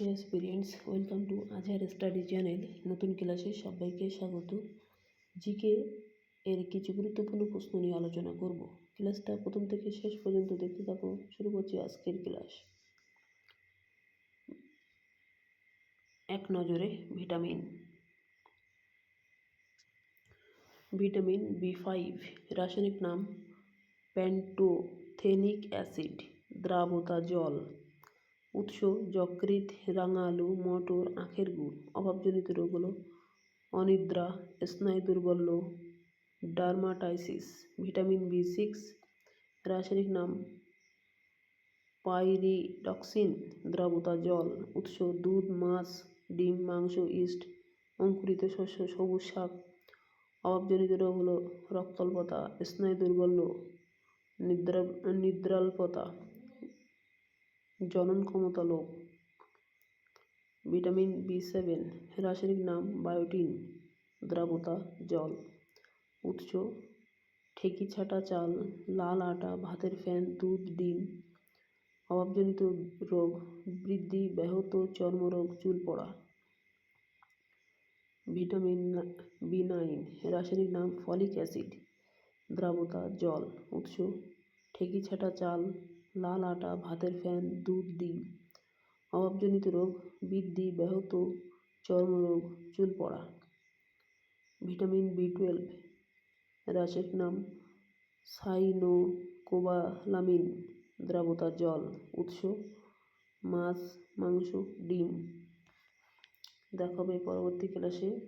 Hey experience welcome to Azhar study channel নতুন ক্লাসে সবাইকে স্বাগত। জিকে এর কিছু গুরুত্বপূর্ণ প্রশ্ন নিয়ে আলোচনা করব। ক্লাসটা প্রথম থেকে শেষ পর্যন্ত দেখতে থাকো। শুরু করছি আজকের ক্লাস। এক নজরে ভিটামিন। ভিটামিন বি ফাইভ রাসায়নিক নাম প্যান্টোথেনিক অ্যাসিড দ্রাবতা জল। উৎস, যকৃৎ রাঙা আলু মটর, আখের গুড়। অভাবজনিত রোগ হলো অনিদ্রা, স্নায়ু দুর্বল্য ডার্মাটাইসিস, ভিটামিন বি সিক্স, রাসায়নিক নাম পাইরিডক্সিন, দ্রাবতা, জল, উৎস দুধ, মাছ, ডিম, মাংস, ইস্ট, অঙ্কুরিত শস্য, সবুজ শাক। অভাবজনিত রোগ হলো রক্তাল্পতা, স্নায়ু দুর্বল্য নিদ্রা, নিদ্রাল্পতা। জনন ক্ষমতা লোপ। ভিটামিন বি সেভেন, রাসায়নিক নাম বায়োটিন, দ্রাবতা, জল। উৎস, ঠেকি ছাটা চাল, লাল আটা, ভাতের ফ্যান, দুধ, ডিম। অভাবজনিত রোগ, বৃদ্ধি, ব্যাহত চর্মরোগ, চুল পড়া। ভিটামিন বি নাইন, রাসায়নিক নাম ফলিক অ্যাসিড, দ্রাবতা, জল। উৎস, ঠেকি ছাটা চাল লাল আটা ভাতের ফ্যান, দুধ ডিম। অভাবজনিত রোগ, বৃদ্ধি, ব্যাহত চর্মরোগ, চুল পড়া। Vitamin B twelve. রাসায়নিক নাম সাইনোকোবালামিন দ্রাবতা জল, উৎস, মাছ, মাংস, ডিম। দেখাবে পরবর্তী ক্লাসে।